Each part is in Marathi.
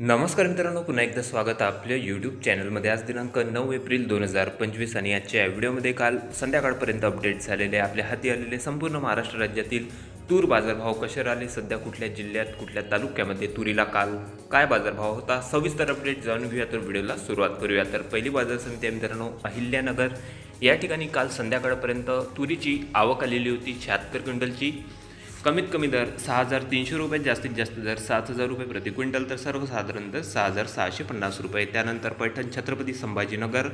नमस्कार मित्रांनो पुन्हा एकदा स्वागत आपल्या यूट्यूब चॅनलमध्ये आज दिनांक नऊ एप्रिल दोन हजार पंचवीस आणि आजच्या या व्हिडिओमध्ये काल संध्याकाळपर्यंत अपडेट झालेले आपल्या हाती आलेले संपूर्ण महाराष्ट्र राज्यातील तूर बाजारभाव कसे राहिले? सध्या कुठल्या जिल्ह्यात कुठल्या तालुक्यामध्ये तुरीला काल काय बाजारभाव होता? सविस्तर अपडेट जाणून घेऊया तर व्हिडिओला सुरुवात करूया. तर पहिली बाजार समिती आहे मित्रांनो अहिल्यानगर. या ठिकाणी काल संध्याकाळपर्यंत तुरीची आवक आलेली होती. शहात्तर क्विंटलची. कमीत कमी दर सहा हजार तीनशे रुपये जास्तीत जास्त दर सात हजार रुपये प्रति क्विंटल तर सर्वसाधारण दर सहा हजार सहाशे पन्नास रुपये. त्यानंतर पैठण छत्रपती संभाजीनगर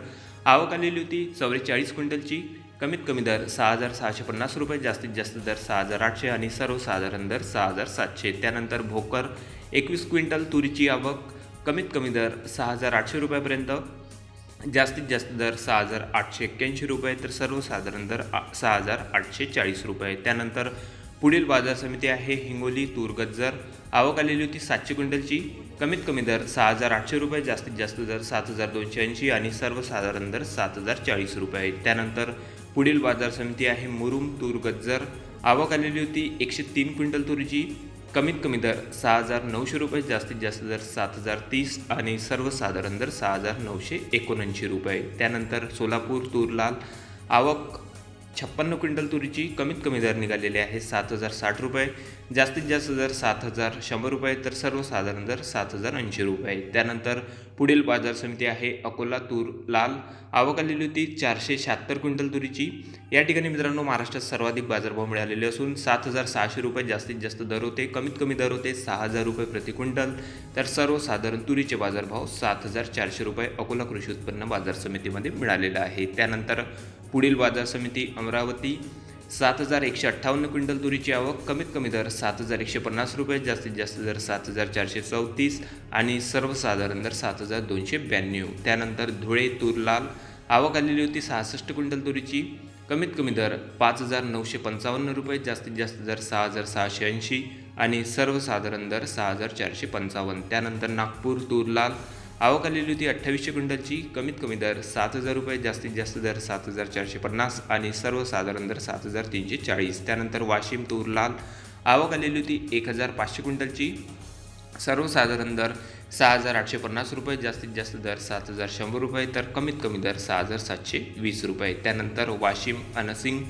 आवक आलेली होती चौवेचाळीस क्विंटलची. कमीत कमी दर सहा हजार सहाशे पन्नास रुपये जास्तीत जास्त दर सहा हजार आठशे आणि सर्वसाधारण दर सहा हजार सातशे. त्यानंतर भोकर एकवीस क्विंटल तुरीची आवक कमीत कमी दर सहा हजार आठशे रुपयापर्यंत. जास्तीत जास्त दर सहा हजार आठशे एक्क्याऐंशी रुपये तर सर्वसाधारण दर आ- सहा हजार आठशे चाळीस रुपये. त्यानंतर पुढील बाजार समिती आहे हिंगोली तूरगज्जर आवक आलेली होती सातशे क्विंटलची. कमीत कमी दर सहा हजार आठशे रुपये जास्तीत जास्त दर सात हजार दोनशे ऐंशी आणि सर्वसाधारण दर सात हजार चाळीस रुपये. त्यानंतर पुढील बाजार समिती आहे मुरुम तूरगज्जर आवक आलेली होती एकशे तीन क्विंटल तुरीची. कमीत कमी दर सहा हजार नऊशे रुपये जास्तीत जास्त दर सात हजार तीस आणि सर्वसाधारण दर सहा हजार नऊशे एकोणऐंशी रुपये. त्यानंतर सोलापूर तूरलाल. आवक छप्पन्न क्विंटल तुरीची कमीत कमी दर निघालेले आहे सात हजार साठ रुपये. जास्तीत जास्त दर सात हजार शंभर रुपये तर सर्वसाधारण दर सात हजार ऐंशी रुपये. त्यानंतर पुढील बाजार समिती आहे अकोला तूर लाल. आवक आलेली होती चारशे शहात्तर क्विंटल तुरीची. या ठिकाणी मित्रांनो महाराष्ट्रात सर्वाधिक बाजारभाव मिळालेले असून सात हजार सहाशे रुपये जास्तीत जास्त दर होते. कमीत कमी दर होते सहा हजार रुपये प्रति क्विंटल. तर सर्वसाधारण तुरीचे बाजारभाव सात हजार चारशे रुपये अकोला कृषी उत्पन्न बाजार समितीमध्ये मिळालेला आहे. त्यानंतर पुढील बाजार समिती अमरावती सात हजार एकशे अठ्ठावन्न क्विंटल तुरीची आवक कमीत कमी दर सात हजार एकशे पन्नास रुपये जास्तीत जास्त दर सात हजार चारशे चौतीस आणि सर्वसाधारण दर सात हजार दोनशे ब्याण्णव. त्यानंतर धुळे तूर लाल आवक आलेली होती सहासष्ट क्विंटल तुरीची कमीत कमी दर पाच हजार नऊशे पंचावन्न रुपये जास्तीत जास्त दर सहा हजार सहाशे ऐंशी आणि सर्वसाधारण दर सहा हजार चारशे पंचावन्न. त्यानंतर नागपूर तूर लाल आवक आलेली होती अठ्ठावीसशे क्विंटलची. कमीत कमी दर सात हजार रुपये जास्तीत जास्त दर सात हजार चारशे पन्नास आणि सर्वसाधारण दर सात हजार तीनशे चाळीस. त्यानंतर वाशिम तूर लाल आवक आलेली होती एक हजार पाचशे क्विंटलची. सर्वसाधारण दर सहा हजार आठशे पन्नास रुपये जास्तीत जास्त दर सात हजार शंभर रुपये तर कमीत कमी दर सहा हजार सातशे वीस रुपये. त्यानंतर वाशिम अनसिंग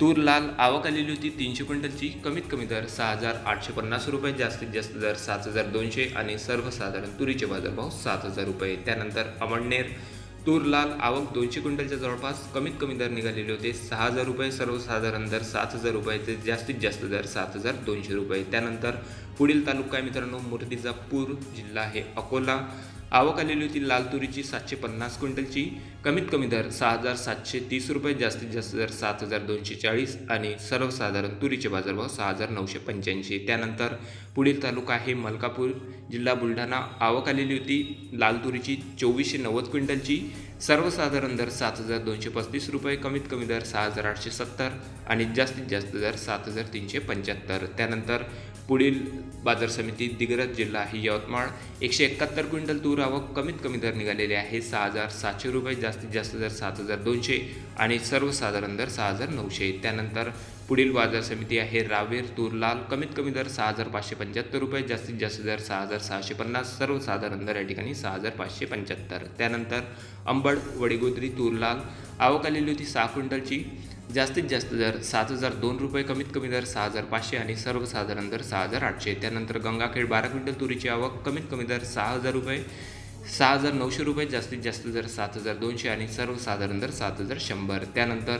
तूर लाल आवक आलेली होती तीनशे क्विंटलची. कमीत कमी दर सहा हजार आठशे पन्नास रुपये जास्तीत जास्त दर सात हजार दोनशे आणि सर्वसाधारण तुरीचे बाजारभाव सात हजार रुपये. त्यानंतर अमळनेर तूर लाल आवक दोनशे क्विंटलच्या जवळपास. कमीत कमी दर निघालेले होते सहा हजार रुपये सर्वसाधारण दर सात हजार रुपये ते जास्तीत जास्त दर सात हजार दोनशे रुपये. त्यानंतर पुढील तालुका आहे मित्रांनो मूर्तिजापूर जिल्हा आहे अकोला. आवक आलेली होती लाल तुरीची सातशे पन्नास क्विंटलची. कमीत कमी दर सहा हजार सातशे तीस रुपये जास्तीत जास्त दर सात हजार दोनशे चाळीस आणि सर्वसाधारण तुरीचे बाजारभाव सहा हजार नऊशे पंच्याऐंशी. त्यानंतर पुढील तालुका आहे मलकापूर. जिल्हा बुलढाणा. आवक आलेली होती लाल तुरीची चोवीसशे नव्वद क्विंटलची. सर्वसाधारण दर सात हजार दोनशे पस्तीस रुपये कमीत कमी दर सहा हजार आठशे सत्तर आणि जास्तीत जास्त दर सात हजार तीनशे पंच्याहत्तर. त्यानंतर पुढील बाजार समिती दिग्रज जिल्हा आहे यवतमाळ. एकशे एकाहत्तर क्विंटल तूर आवक कमीत कमी दर निघालेले आहे. सहा हजार सातशे रुपये जास्त जास्तीत जास्त दर सात हजार दोनशे आणि सर्वसाधारण दर सहा हजार नऊशे. त्यानंतर पुढील बाजार समिती आहे रावेर तूर लाल कमीत कमी दर सहा हजार पाचशे पंच्याहत्तर रुपये जास्तीत जास्त दर सहा हजार सहाशे पन्नास सर्वसाधारण दर या ठिकाणी सहा हजार पाचशे पंच्याहत्तर. त्यानंतर अंबड वडीगोद्री तूर लाल आवक आलेली होती सहा क्विंटलची. जास्तीत जास्त दर सात हजार दोन रुपये कमीत कमी दर सहा हजार पाचशे आणि सर्वसाधारण दर सहा हजार आठशे. त्यानंतर गंगाखेड बारा क्विंटल तुरीची आवक कमीत कमी दर सहा हजार रुपये. सहा हजार नऊशे रुपये जास्तीत जास्त दर सात हजार दोनशे आणि सर्वसाधारण दर सात हजार शंभर. त्यानंतर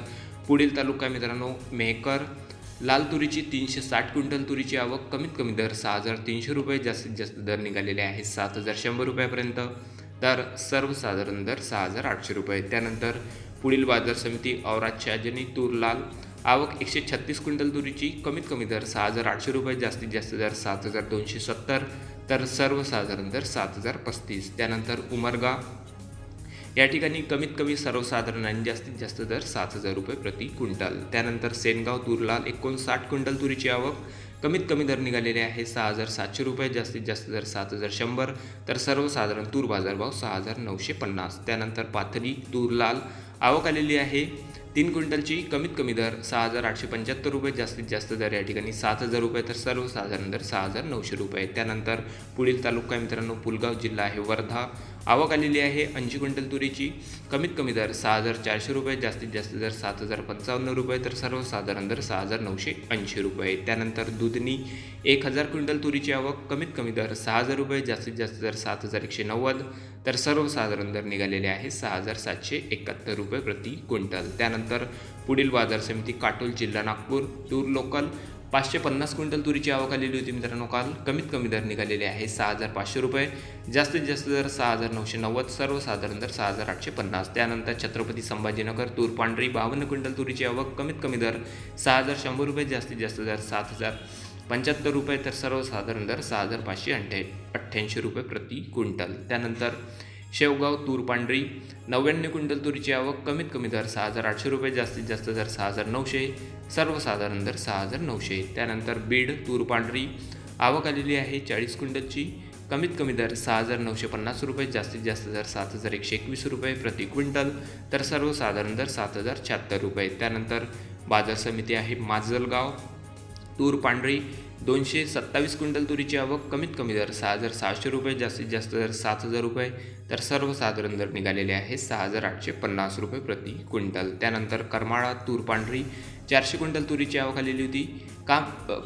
पुढील तालुका मित्रांनो मेहकर. लाल तुरीची तीनशे साठ क्विंटल तुरीची आवक कमीत कमी दर सहा हजार तीनशे रुपये जास्तीत जास्त दर निघालेले आहे सात हजार शंभर रुपयापर्यंत. तर सर्वसाधारण दर सहा हजार आठशे रुपये. त्यानंतर पुढील बाजार समिती औराद शाहजनी तूर लाल आवक एकशे छत्तीस क्विंटल तुरीची कमीत कमी दर सहा हजार आठशे रुपये जास्तीत जास्त दर सात हजार दोनशे सत्तर. तर सर्वसाधारण दर सात हजार पस्तीस. त्यानंतर उमरगा. या ठिकाणी कमीत कमी सर्वसाधारण आणि जास्तीत जास्त दर सात हजार रुपये प्रति क्विंटल. त्यानंतर सेनगाव तुरलाल एकोणसाठ क्विंटल तुरीची आवक. कमीत कमी दर निघालेले आहे सहा हजार सातशे रुपये जास्तीत जास्त दर सात हजार शंभर. तर सर्वसाधारण तूर बाजारभाव सहा हजार नऊशे पन्नास. त्यानंतर पाथरी तूर लाल आवक आलेली आहे. तीन क्विंटलची कमीत कमी दर सहा हजार आठशे पंच्याहत्तर रुपये जास्तीत जास्त दर या ठिकाणी सात हजार रुपये तर सर्वसाधारण दर सहा हजार नऊशे रुपये. त्यानंतर पुढील तालुका आहे मित्रांनो पुलगाव जिल्हा आहे वर्धा. आवक आलेली आहे. ऐंशी क्विंटल तुरीची. कमीत कमी दर सहा हजार चारशे रुपये जास्तीत जास्त दर सात हजार पंचावन्न रुपये तर सर्वसाधारण दर सहा हजार नऊशे ऐंशी रुपये. त्यानंतर दुधनी एक हजार क्विंटल तुरीची आवक कमीत कमी दर सहा हजार रुपये जास्तीत जास्त दर सात हजार एकशे नव्वद तर सर्वसाधारण दर निघालेले आहे सहा हजार सातशे एकाहत्तर रुपये प्रति क्विंटल. त्यानंतर पुढील बाजार समिती काटोल जिल्हा नागपूर टूर लोकल पाचशे पन्नास क्विंटल तुरीची आवक आलेली होती मित्रांनो काल. कमीत कमी दर निघालेले आहे सहा हजार पाचशे रुपये. जास्तीत जास्त दर सहा हजार नऊशे नव्वद सर्वसाधारण दर सहा हजार आठशे पन्नास. त्यानंतर छत्रपती संभाजीनगर तूर पांढरी बावन्न क्विंटल तुरीची आवक कमीत कमी दर सहा हजार शंभर रुपये जास्तीत जास्त दर सात हजार पंच्याहत्तर रुपये तर सर्वसाधारण दर सहा हजार पाचशे अठ्ठ्या अठ्ठ्याऐंशी रुपये प्रति क्विंटल. त्यानंतर शेवगाव तूर पांढरी नव्याण्णव क्विंटल तुरीची आवक कमीत कमी दर सहा हजार आठशे रुपये जास्तीत जास्त दर सहा हजार नऊशे सर्वसाधारण दर सहा हजार नऊशे. त्यानंतर बीड तूर पांढरी आवक आलेली आहे चाळीस क्विंटलची. कमीत कमी दर सहा हजार नऊशे पन्नास रुपये जास्तीत जास्त दर सात हजार एकशे एकवीस रुपये प्रति क्विंटल. तर सर्वसाधारण दर सात हजार शहात्तर रुपये. त्यानंतर बाजार समिती आहे माजलगाव तूर पांढरी दोनशे सत्तावीस क्विंटल तुरीची आवक कमीत कमी दर सहा हजार सहाशे रुपये जास्तीत जास्त दर सात हजार रुपये. तर सर्वसाधारण दर निघालेले आहे सहा हजार आठशे पन्नास रुपये प्रति क्विंटल. त्यानंतर करमाळा तूर पांढरी चारशे क्विंटल तुरीची आवक आलेली होती. का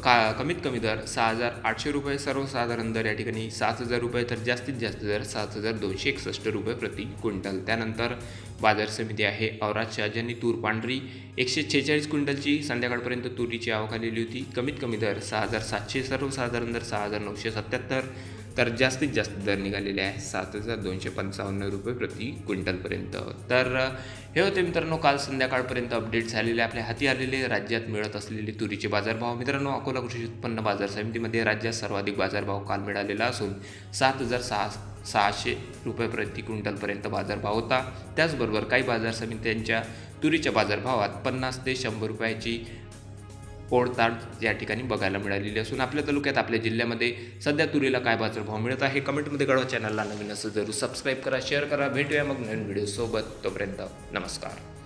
का कमीत कमी दर सहा हजार आठशे रुपये सर्वसाधारण दर या ठिकाणी. सात हजार रुपये तर जास्तीत जास्त दर सात हजार दोनशे एकसष्ट रुपये प्रति क्विंटल. त्यानंतर बाजार समिती आहे औराद शहाजनी तूर पांढरी एकशे छेचाळीस क्विंटलची संध्याकाळपर्यंत तुरीची आवक आलेली होती. कमीत कमी दर सहा हजार सातशे सर्वसाधारण दर सहा हजार नऊशे सत्याहत्तर. तर जास्तीत जास्त दर निघालेले आहे सात हजार दोनशे पंचावन्न रुपये प्रति क्विंटलपर्यंत. तर हे होते मित्रांनो काल संध्याकाळपर्यंत अपडेट झालेले आपल्या हाती आलेले राज्यात मिळत असलेले तुरीचे बाजारभाव. मित्रांनो अकोला कृषी उत्पन्न बाजार समितीमध्ये राज्यात सर्वाधिक बाजारभाव काल मिळालेला असून सात हजार सहा सहाशे रुपये प्रति क्विंटलपर्यंत बाजारभाव होता. त्याचबरोबर काही बाजार समित्यांच्या तुरीच्या बाजारभावात पन्नास ते शंभर रुपयाची पोळताड या ठिकाणी बघायला मिळालेली असून आपल्या तालुक्यात आपल्या जिल्ह्यामध्ये सध्या तुरीला काय बाजारभाव मिळत आहे कमेंटमध्ये कळवा. चॅनलला नवीन असं जरूर सबस्क्राईब करा शेअर करा. भेटूया मग नवीन व्हिडिओसोबत तोपर्यंत नमस्कार.